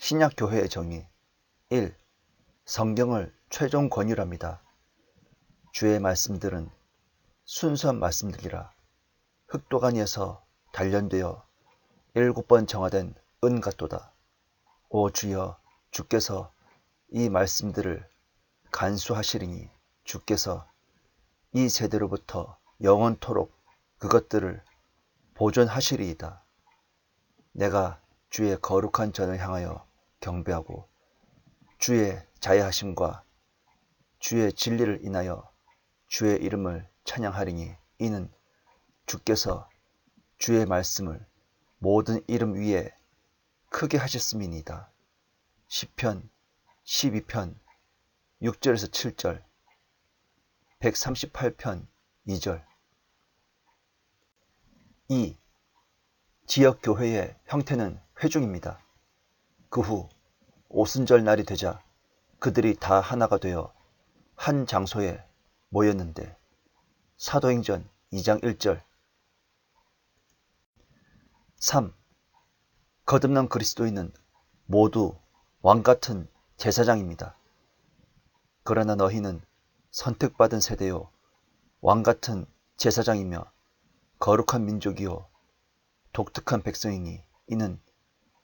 신약 교회의 정의 1. 성경을 최종 권유랍니다. 주의 말씀들은 순수한 말씀들이라 흑도가니에서 단련되어 일곱 번 정화된 은 같도다. 오 주여 주께서 이 말씀들을 간수하시리니 주께서 이 세대로부터 영원토록 그것들을 보존하시리이다. 내가 주의 거룩한 전을 향하여 경배하고 주의 자애하심과 주의 진리를 인하여 주의 이름을 찬양하리니 이는 주께서 주의 말씀을 모든 이름 위에 크게 하셨음이니이다. 시편 12편 6절에서 7절 138편 2절 2. 지역 교회의 형태는 회중입니다. 그 후 오순절 날이 되자 그들이 다 하나가 되어 한 장소에 모였는데 사도행전 2장 1절 3. 거듭난 그리스도인은 모두 왕같은 제사장입니다. 그러나 너희는 선택받은 세대요 왕같은 제사장이며 거룩한 민족이요 독특한 백성이니 이는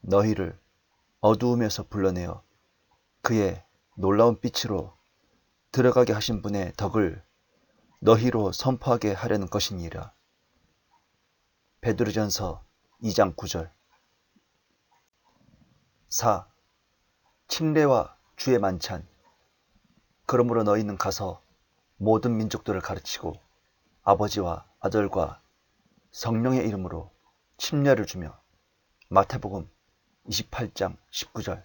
너희를 어두움에서 불러내어 그의 놀라운 빛으로 들어가게 하신 분의 덕을 너희로 선포하게 하려는 것이니라. 베드로전서 2장 9절 4. 침례와 주의 만찬 그러므로 너희는 가서 모든 민족들을 가르치고 아버지와 아들과 성령의 이름으로 침례를 주며 마태복음 28장 19절.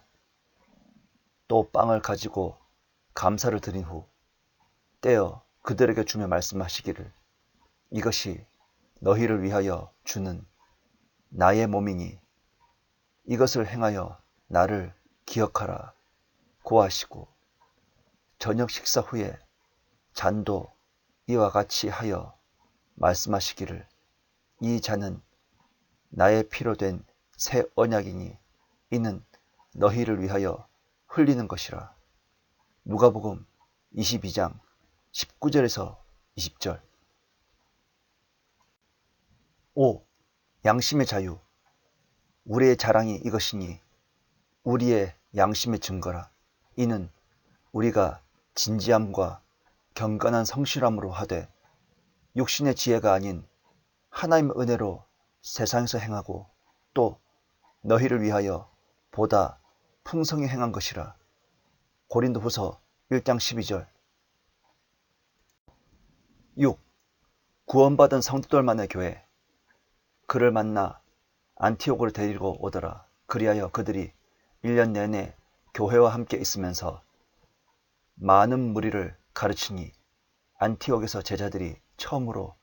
또 빵을 가지고 감사를 드린 후 떼어 그들에게 주며 말씀하시기를. 이것이 너희를 위하여 주는 나의 몸이니 이것을 행하여 나를 기억하라. 고하시고 저녁 식사 후에 잔도 이와 같이 하여 말씀하시기를. 이 잔은 나의 피로 된 새 언약이니 이는 너희를 위하여 흘리는 것이라. 누가복음 22장 19절에서 20절 5. 양심의 자유 우리의 자랑이 이것이니 우리의 양심의 증거라. 이는 우리가 진지함과 경건한 성실함으로 하되 육신의 지혜가 아닌 하나님의 은혜로 세상에서 행하고 또 너희를 위하여 보다 풍성히 행한 것이라. 고린도 후서 1장 12절 6. 구원받은 성도들만의 교회 그를 만나 안티오고를 데리고 오더라. 그리하여 그들이 1년 내내 교회와 함께 있으면서 많은 무리를 가르치니 안티옥에서 제자들이 처음으로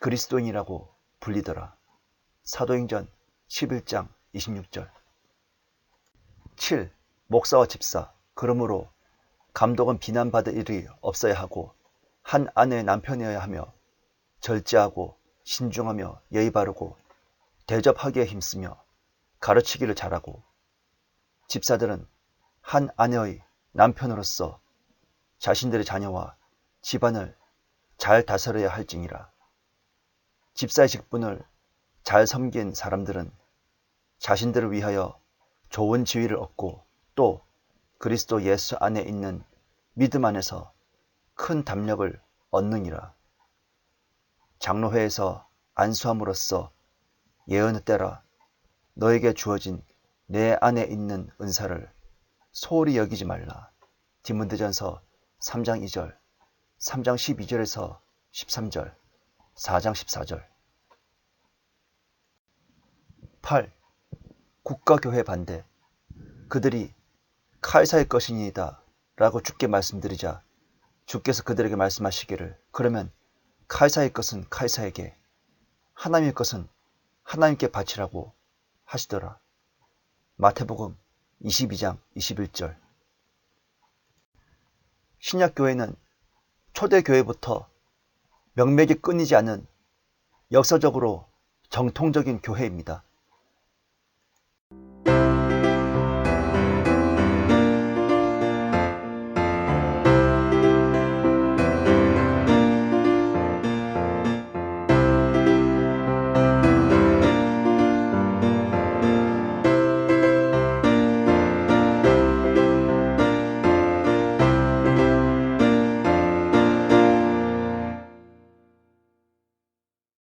그리스도인이라고 불리더라. 사도행전 11장 26절 7. 목사와 집사 그러므로 감독은 비난받을 일이 없어야 하고 한 아내의 남편이어야 하며 절제하고 신중하며 예의 바르고 대접하기에 힘쓰며 가르치기를 잘하고 집사들은 한 아내의 남편으로서 자신들의 자녀와 집안을 잘 다스려야 할지니라. 집사의 직분을 잘 섬긴 사람들은 자신들을 위하여 좋은 지위를 얻고 또 그리스도 예수 안에 있는 믿음 안에서 큰 담력을 얻느니라. 장로회에서 안수함으로써 예언을 때라 너에게 주어진 내 안에 있는 은사를 소홀히 여기지 말라. 디문드전서 3장 2절, 3장 12절에서 13절, 4장 14절. 8. 국가교회 반대. 그들이 칼사의 것이니이다 라고 주께 말씀드리자 주께서 그들에게 말씀하시기를 그러면 칼사의 것은 칼사에게 하나님의 것은 하나님께 바치라고 하시더라. 마태복음 22장 21절 신약교회는 초대교회부터 명맥이 끊이지 않은 역사적으로 정통적인 교회입니다.